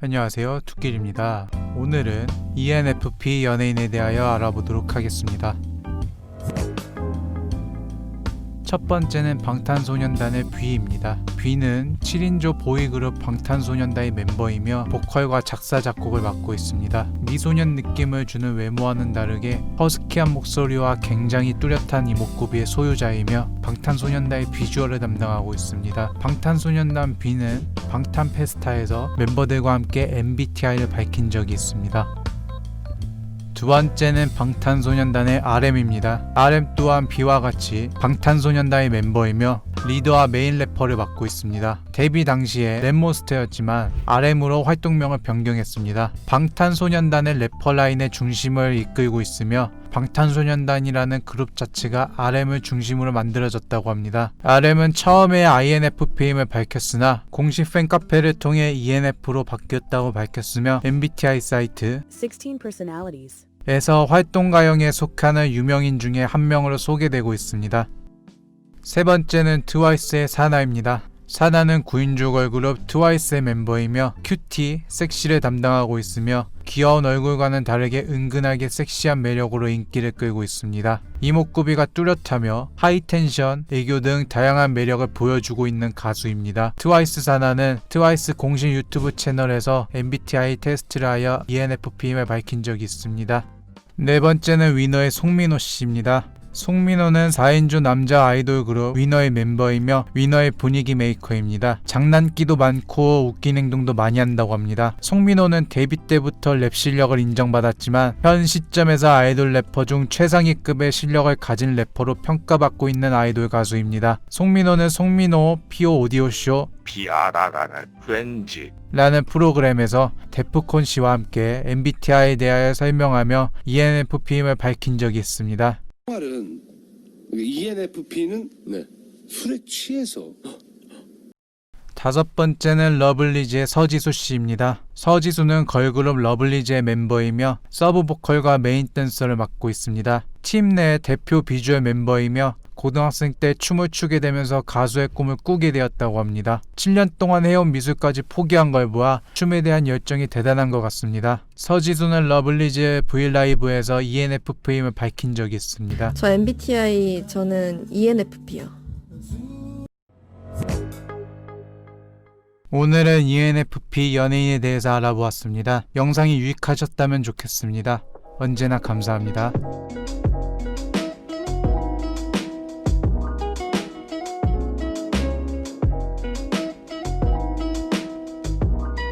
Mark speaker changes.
Speaker 1: 안녕하세요. 두길입니다. 오늘은 ENFP 연예인에 대하여 알아보도록 하겠습니다. 첫 번째는 방탄소년단의 뷔입니다. 뷔는 7인조 보이그룹 방탄소년단의 멤버이며 보컬과 작사 작곡을 맡고 있습니다. 미소년 느낌을 주는 외모와는 다르게 허스키한 목소리와 굉장히 뚜렷한 이목구비의 소유자이며 방탄소년단의 비주얼을 담당하고 있습니다. 방탄소년단 뷔는 방탄 페스타에서 멤버들과 함께 MBTI를 밝힌 적이 있습니다. 두 번째는 방탄소년단의 RM입니다. RM 또한 B와 같이 방탄소년단의 멤버이며 리더와 메인 래퍼를 맡고 있습니다. 데뷔 당시에 랩몬스터였지만 RM으로 활동명을 변경했습니다. 방탄소년단의 래퍼 라인의 중심을 이끌고 있으며 방탄소년단이라는 그룹 자체가 RM을 중심으로 만들어졌다고 합니다. RM은 처음에 INFP임을 밝혔으나 공식 팬카페를 통해 ENF로 바뀌었다고 밝혔으며 MBTI 사이트
Speaker 2: 16 personalities.
Speaker 1: 에서 활동가형에 속하는 유명인 중에 한 명으로 소개되고 있습니다. 세 번째는 트와이스의 사나입니다. 사나는 9인조 걸그룹 트와이스의 멤버이며 큐티, 섹시를 담당하고 있으며 귀여운 얼굴과는 다르게 은근하게 섹시한 매력으로 인기를 끌고 있습니다. 이목구비가 뚜렷하며 하이텐션, 애교 등 다양한 매력을 보여주고 있는 가수입니다. 트와이스 사나는 트와이스 공식 유튜브 채널에서 MBTI 테스트를 하여 ENFP임을 밝힌 적이 있습니다. 네 번째는 위너의 송민호 씨입니다. 송민호는 4인조 남자 아이돌 그룹 위너의 멤버이며 위너의 분위기 메이커입니다. 장난기도 많고 웃긴 행동도 많이 한다고 합니다. 송민호는 데뷔 때부터 랩 실력을 인정받았지만 현 시점에서 아이돌 래퍼 중 최상위급의 실력을 가진 래퍼로 평가받고 있는 아이돌 가수입니다. 송민호는 송민호 피오 오디오쇼
Speaker 3: 비아라라라 프렌즈
Speaker 1: 라는 프로그램에서 데프콘 씨와 함께 MBTI에 대하여 설명하며 ENFP임을 밝힌 적이 있습니다.
Speaker 4: 말은 ENFP는
Speaker 5: 네.
Speaker 4: 술에 취해서
Speaker 1: 다섯 번째는 러블리즈의 서지수 씨입니다. 서지수는 걸그룹 러블리즈의 멤버이며 서브 보컬과 메인 댄서를 맡고 있습니다. 팀 내 대표 비주얼 멤버이며 고등학생 때 춤을 추게 되면서 가수의 꿈을 꾸게 되었다고 합니다. 7년 동안 해온 미술까지 포기한 걸 보아 춤에 대한 열정이 대단한 것 같습니다. 서지수는 러블리즈의 브이라이브에서 ENFP임을 밝힌 적이 있습니다.
Speaker 6: 저 MBTI 저는 ENFP요.
Speaker 1: 오늘은 ENFP 연예인에 대해서 알아보았습니다. 영상이 유익하셨다면 좋겠습니다. 언제나 감사합니다.